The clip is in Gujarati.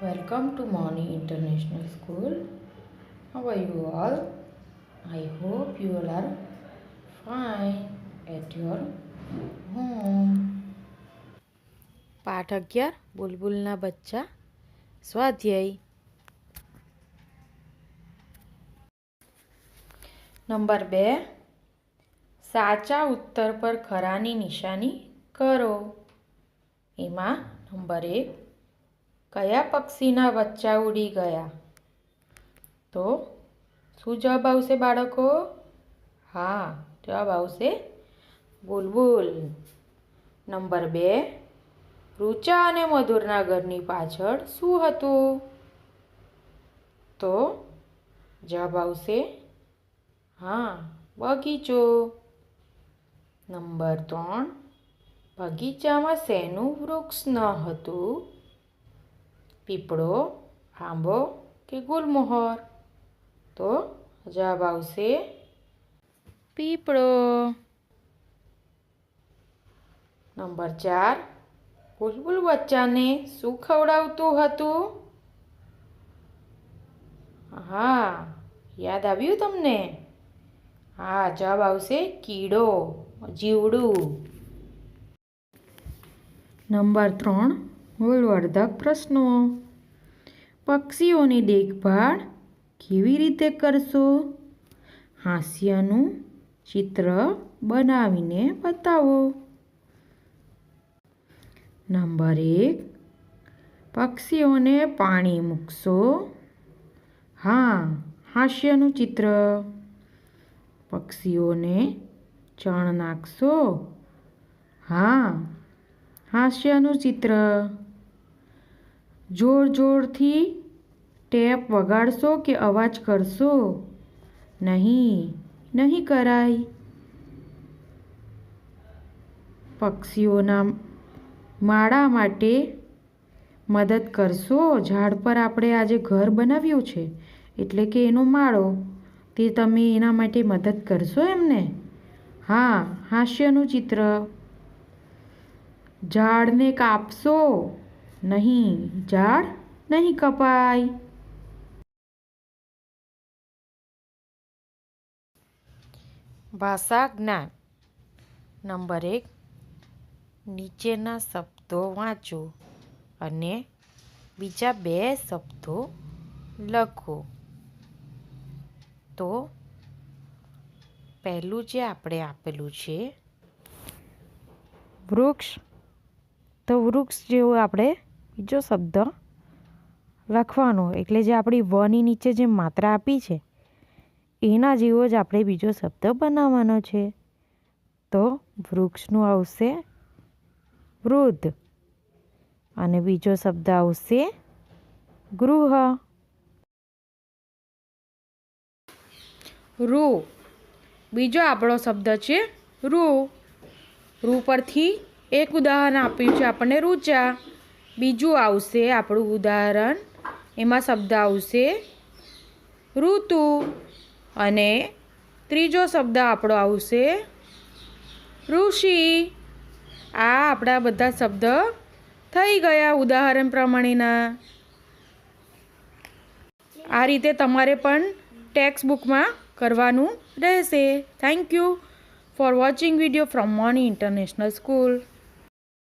Welcome to Moni International School. How are you all? I hope you all are fine at your home. પાઠ અગિયાર બુલબુલના બચ્ચા સ્વાધ્યાય નંબર બે સાચા ઉત્તર પર ખરાની નિશાની કરો એમાં નંબર એક કયા પક્ષીના બચ્ચા ઉડી ગયા? તો શું જવાબ આવશે બાળકો? હા, જવાબ આવશે બુલબુલ. નંબર બે રૂચા અને મધુરના ઘરની પાછળ શું હતું? તો જવાબ આવશે હા, બગીચો. નંબર ત્રણ, બગીચામાં શેનું વૃક્ષ ન હતું? પીપળો આંબો કે ગુલમોહર તો જવાબ આવશે પીપળો નંબર ચાર બુલબુલ બચ્ચાને શું ખવડાવતું હતું હા યાદ આવ્યું તમને હા જવાબ આવશે કીડો જીવડું નંબર ત્રણ મૂળવર્ધક પ્રશ્નો. પક્ષીઓની દેખભાળ કેવી રીતે કરશો? હાસ્યનું ચિત્ર બનાવીને બતાવો. નંબર એક. પક્ષીઓને પાણી મૂકશો? હા, હાસ્યનું ચિત્ર. પક્ષીઓને ચણ નાખશો? હા, હાસ્યનું ચિત્ર. જોર જોરથી ટેપ વગાડશો કે અવાજ કરશો? નહીં નહીં કરાય. પક્ષીઓના માળા માટે મદદ કરશો. ઝાડ પર આપણે આજે ઘર બનાવ્યું છે, એટલે કે એનો માળો. તે તમે એના માટે મદદ કરશો એમને? હા, હાસ્યનું ચિત્ર. ઝાડને કાપશો. નહીં, ઝાડ નહીં કપાય. ભાષા જ્ઞાન. નંબર એક, નીચેના શબ્દો વાંચો અને બીજા બે શબ્દો લખો. તો પહેલું જે આપણે આપેલું છે, વૃક્ષ. તો વૃક્ષ જેવું આપણે બીજો શબ્દ લખવાનો એટલે જે આપણી વની નીચે જે માત્રા આપી છે, એના જેવો જ આપણે બીજો શબ્દ બનાવવાનો છે. તો વૃક્ષનું આવશે વૃદ્ધ અને બીજો શબ્દ આવશે ગૃહ. રૂ બીજો આપણો શબ્દ છે રૂ રૂ પરથી એક ઉદાહરણ આપ્યું છે આપણને રૂચા બીજું આવશે આપણું ઉદાહરણ. એમાં શબ્દ આવશે ઋતુ. અને ત્રીજો શબ્દ આપણો આવશે ઋષિ. આ આપણા બધા શબ્દ થઈ ગયા ઉદાહરણ પ્રમાણેના. આ રીતે તમારે પણ ટેક્સ્ટ બુકમાં કરવાનું રહેશે. Thank you for watching video from Moni international school.